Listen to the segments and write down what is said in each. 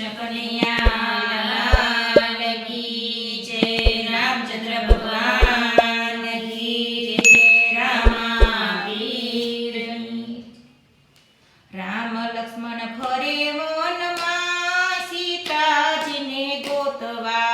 કૃષ્ણ કનૈયા રામચંદ્ર ભગવાન કી જય રામાવીર રામ લક્ષ્મણ ફરે વનમાં સીતાજીને ગોતવા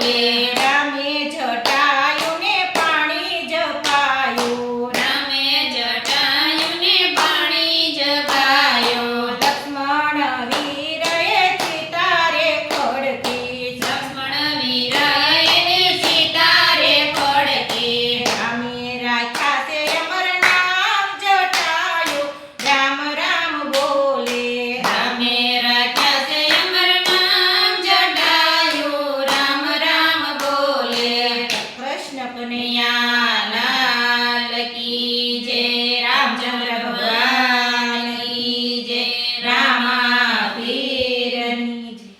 Yeah.